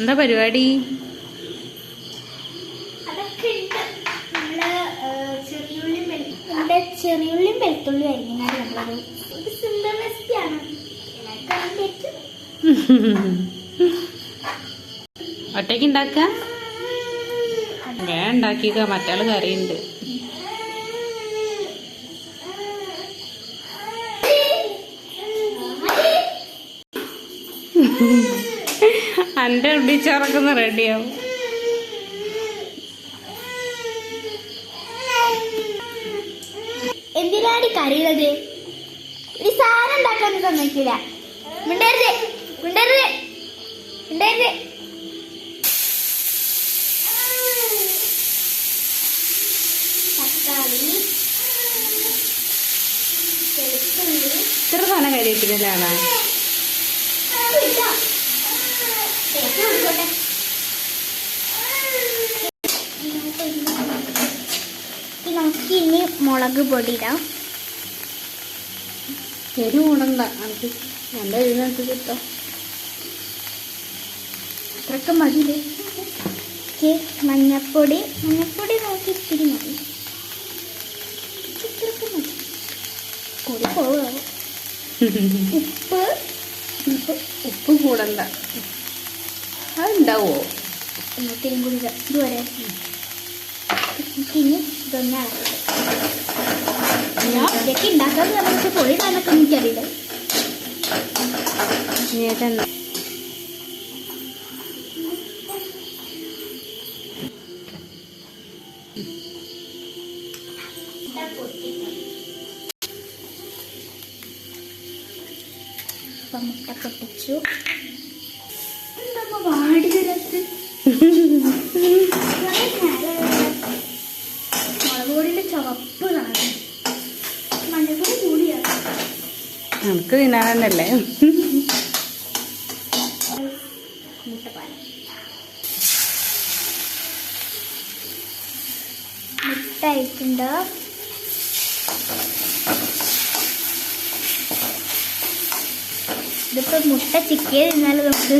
എന്താ പരിപാടി? ചെറിയുള്ളിയും വെളു- വെളുത്തുള്ളി അരിഞ്ഞാൽ നമ്മളൊരു ഒരു സിമ്പിൾ റെസിപ്പിയാണ് എല്ലാവർക്കും അറിയാൻ ഒറ്റയ്ക്ക് ഉണ്ടാക്ക? വേ ഉണ്ടാക്കിക്ക. മറ്റാൾ കറിയുണ്ട്. എന്റെ ഉള്ളിച്ചോറൊക്കെ റെഡിയാവും എന്തിനാണ് ഈ കറിയുള്ളത് ഒരു സാധനം ഉണ്ടാക്കാൻ സമ്മതിക്കില്ല മിണ്ടരുത് മിണ്ടരുത് മിണ്ടരുത്. തക്കാളി ഇത്ര സാധനം കരിയത്തില്ലാണ് മുളക് പൊടി ഇടാം എരി കൂടണ്ട എനിക്ക് എന്റെ എഴുന്നേറ്റ് കിട്ടോ അത്രക്ക മതിയില്ലേ? മഞ്ഞപ്പൊടി മഞ്ഞപ്പൊടി നോക്കി ഇത്തിരി മതി. ഇത്രയൊക്കെ മതി. കൂടി ഉപ്പ്. ഉപ്പ് ഉപ്പ് കൂടണ്ട. അതുണ്ടാവോ എന്നിട്ടും കൂടി. ഇതുവരെ. ഇനി ഇതൊന്ന് ഇളക്കുക. ഞാൻ ഇതൊക്കെ ഉണ്ടാക്കാൻ നമുക്ക് പൊടി ഇടാനൊക്കെ എനിക്കറിയില്ല. മുട്ട പൊട്ടിച്ചു. എന്താ വാടി തരാത്ത് മുളക് പൊടിയുടെ നമുക്ക് തിന്നാനല്ലേ ആയിട്ടുണ്ട് ഇതിപ്പോ മുട്ട ചിക്കിയത് തിന്നാലും നമുക്ക്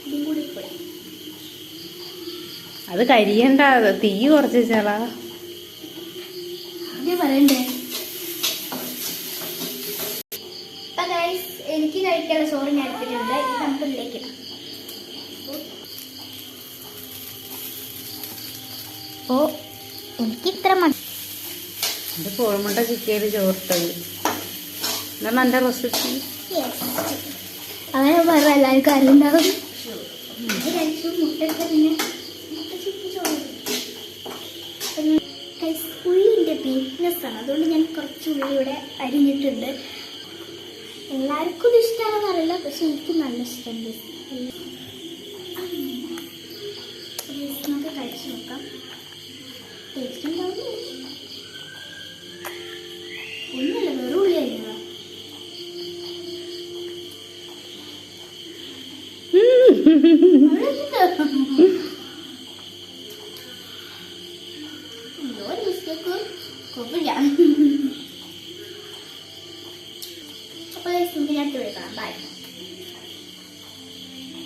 ഇതും കൂടി ഇപ്പോഴേ അത് കരിയണ്ട തീ കുറച്ച് വെച്ചാളാ പറയണ്ടേ? എനിക്ക് കഴിക്കാനുള്ള ചോറ് ഞാൻ എടുത്തിട്ടുണ്ട്. ഇത് നമുക്ക് ഇതിലേക്ക് ഇടാം. ഓ എനിക്ക് ഇത്ര മതി എന്റെ കോഴിമുട്ട ചിക്കയിൽ ചോർത്തത് എന്താണ് എന്റെ റെസിപ്പി അങ്ങനെ പറഞ്ഞ എല്ലാവർക്കും അറിയുണ്ടാവും മുട്ട പിന്നെ ആണ്. അതുകൊണ്ട് ഞാൻ കുറച്ച് ഉള്ളി ഇവിടെ അരിഞ്ഞിട്ടുണ്ട്. എല്ലാവർക്കും ഇത് ഇഷ്ടമാണെന്ന് അറിയില്ല പക്ഷെ എനിക്ക് നല്ല ഇഷ്ടമുണ്ട് നമുക്ക് കഴിച്ചു നോക്കാം. ടേസ്റ്റ് ഉണ്ടാവും ഒന്നുമില്ല വെറും ഉള്ളി അരിഞ്ഞതാ. അവിടെ Bye.